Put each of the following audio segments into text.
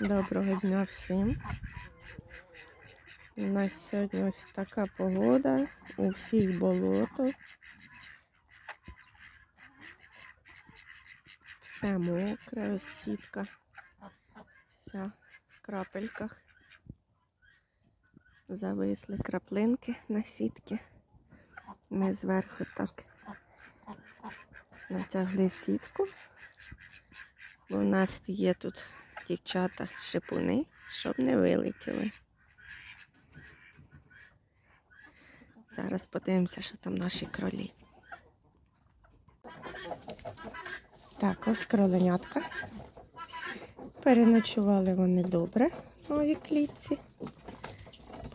Доброго дня всім. У нас сьогодні ось така погода. У всіх болото. Все мокре, ось сітка. Вся в крапельках. Зависли краплинки на сітки. Ми зверху так натягли сітку. У нас є тут дівчата шипуни, щоб не вилетіли. Зараз подивимося, що там наші кролі. Так, ось кроленятка. Переночували вони добре в новій клітці.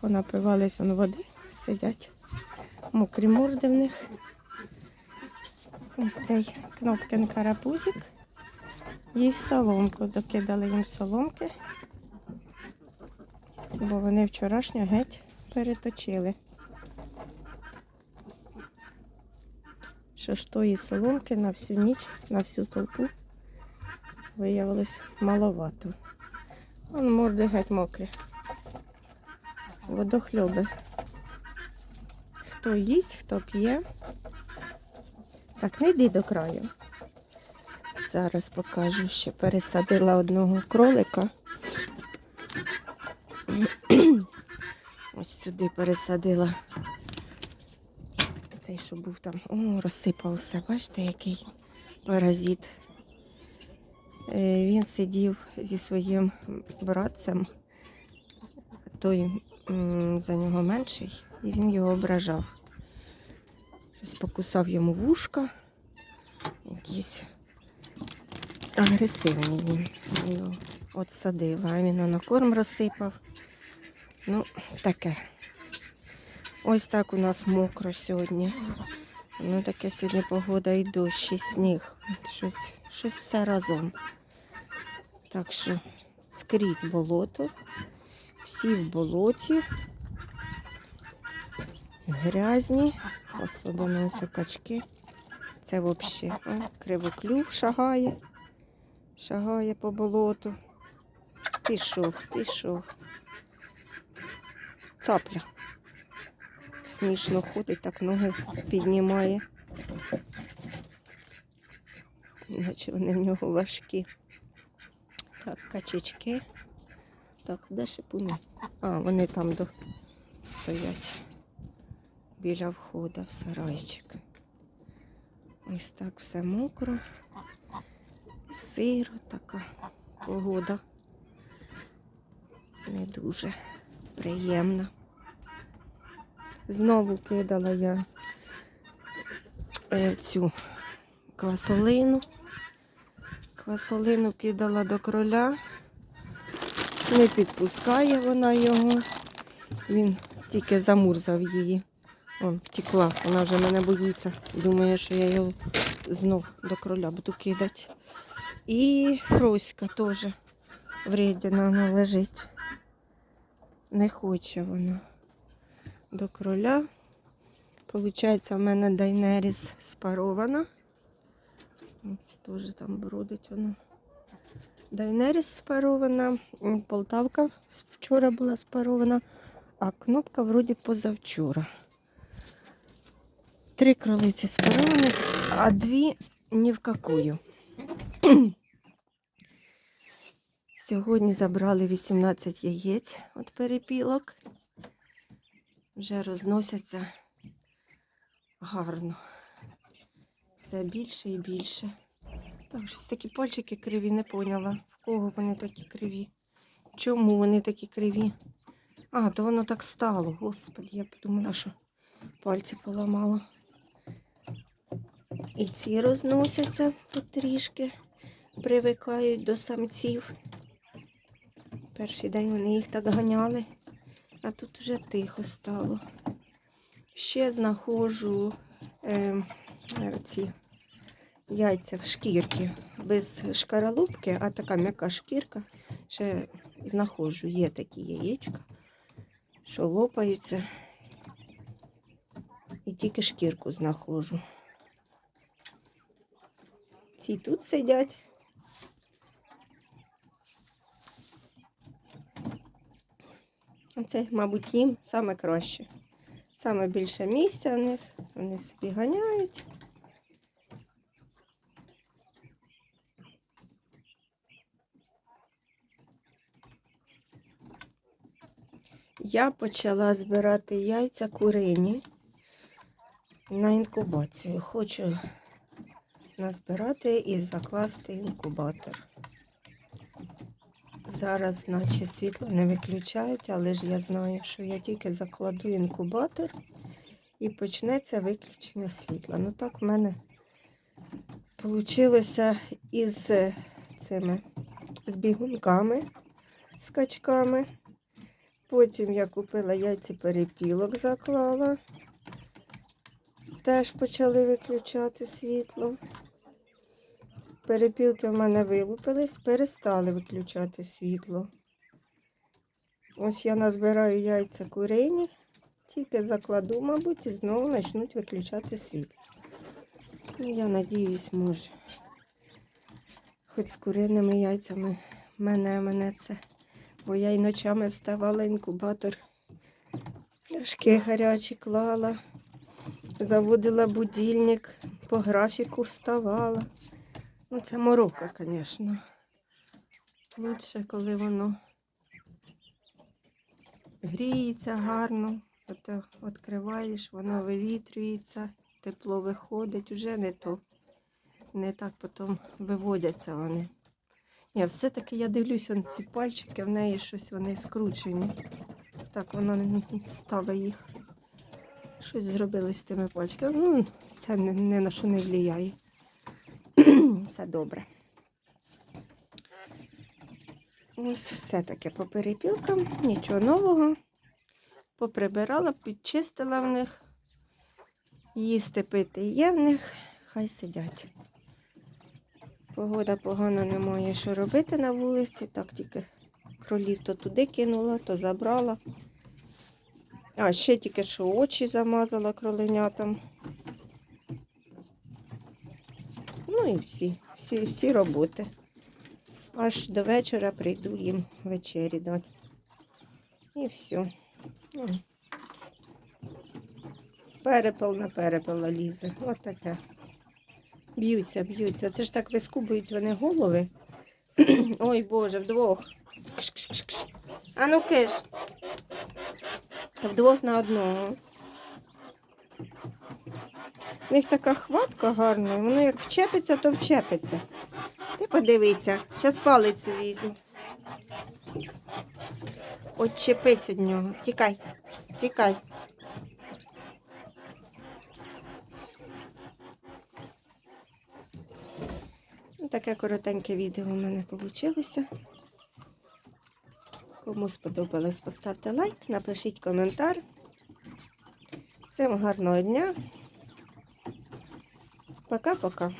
Понапивались он води, сидять. Мокрі морди в них. Ось цей кнопкин карапузик. Їсть соломку, докидали їм соломки, бо вони вчорашньо геть переточили. Що ж тої соломки на всю ніч, на всю толпу виявилось маловато. Вон морди геть мокрі. Водохльоби. Хто їсть, хто п'є. Так, не йди до краю. Зараз покажу, що пересадила одного кролика. Ось сюди пересадила. Цей, що був там. О, розсипався. Бачите, який паразит. Е, Він сидів зі своїм братцем, той за нього менший, і він його ображав. Ось покусав йому вушка. Якісь агресивні він. Його от садила, а він на корм розсипав. Ну, таке. Ось так у нас мокро сьогодні. Ну, таке сьогодні погода і дощ, і сніг. Щось, щось все разом. Так що скрізь болото. Всі в болоті. Грязні, особливо ось качки. Це взагалі кривоклюв шагає, шагає по болоту. Пішов, пішов. Цапля. Смішно ходить, так ноги піднімає. Наче вони в нього важкі. Так, качечки. Так, де шипуни? А, вони там до... стоять біля входу в сарайчик. Ось так все мокро, сиро така погода. Не дуже приємна. Знову кидала я е, цю квасолину. Квасолину кидала до кроля. Не підпускає вона його. Він тільки замурзав її. Вон, втекла, вона вже мене боїться. Думає, що я його знов до кроля буду кидати. І Фроська теж вредина вона лежить. Не хоче вона до кроля. Получається, в мене Дайнеріс спарована. Теж там бродить вона. Дайнеріс спарована, Полтавка вчора була спарована, а кнопка вроді позавчора. Три кролиці спарованих, а дві ні в какую. Сьогодні забрали 18 яєць від перепілок. Вже розносяться гарно. Все більше і більше. Так, щось такі пальчики криві, не поняла, в кого вони такі криві. Чому вони такі криві? А, то воно так стало. Господи, я подумала, що пальці поламала. І ці розносяться потрішки, привикають до самців. Перший день вони їх так ганяли, а тут вже тихо стало. Ще знаходжу е, ці яйця в шкірки без шкаралупки, а така м'яка шкірка. Ще знаходжу, є такі яєчка, що лопаються. І тільки шкірку знаходжу. Ці тут сидять. Це, мабуть, їм саме краще. Саме більше місця в них, вони собі ганяють. Я почала збирати яйця курині на інкубацію. Хочу назбирати і закласти інкубатор. Зараз, наче світло не виключають, але ж я знаю, що я тільки закладу інкубатор і почнеться виключення світла. Ну так в мене вийшло із е, цими з бігунками, з качками. Потім я купила яйця перепілок, заклала. Теж почали виключати світло. Перепілки в мене вилупились, перестали виключати світло. Ось я назбираю яйця курині, тільки закладу, мабуть, і знову почнуть виключати світло. Ну, я надіюсь, може. Хоч з куриними яйцями мене мене це. Бо я й ночами вставала інкубатор, пляшки гарячі клала, заводила будильник, по графіку вставала. Ну, це морока, звісно. Лучше, коли воно гріється гарно, Ото відкриваєш, воно вивітрюється, тепло виходить, уже не то. Не так потім виводяться вони. Ні, все-таки я дивлюся ці пальчики, в неї щось вони скручені. Так, не ставить їх. Щось зробили з тими пальчиками. Ну, це ні, ні на що не впливає. Все добре. Ось все таке по перепілкам, нічого нового. Поприбирала, підчистила в них. Їсти пити є в них, хай сидять. Погода погана, немає що робити на вулиці. Так тільки кролів то туди кинула, то забрала. А, ще тільки що очі замазала кроленятам. Ну і всі, всі, всі роботи. Аж до вечора прийду їм вечері дати. І все. Ну. Перепел на перепела лізе. От таке. Б'ються, б'ються. Це ж так вискубують вони голови. Ой Боже, вдвох. Кш-кш-кш-кш. А ну киш. Вдвох на одного. У них така хватка гарна, воно як вчепиться, то вчепиться. Ти подивися, зараз палицю візьму. Отчепись від нього. Тікай, тікай. Ну, Таке коротеньке відео в мене вийшло. Кому сподобалось, поставте лайк, напишіть коментар. Всім гарного дня. Пока-пока.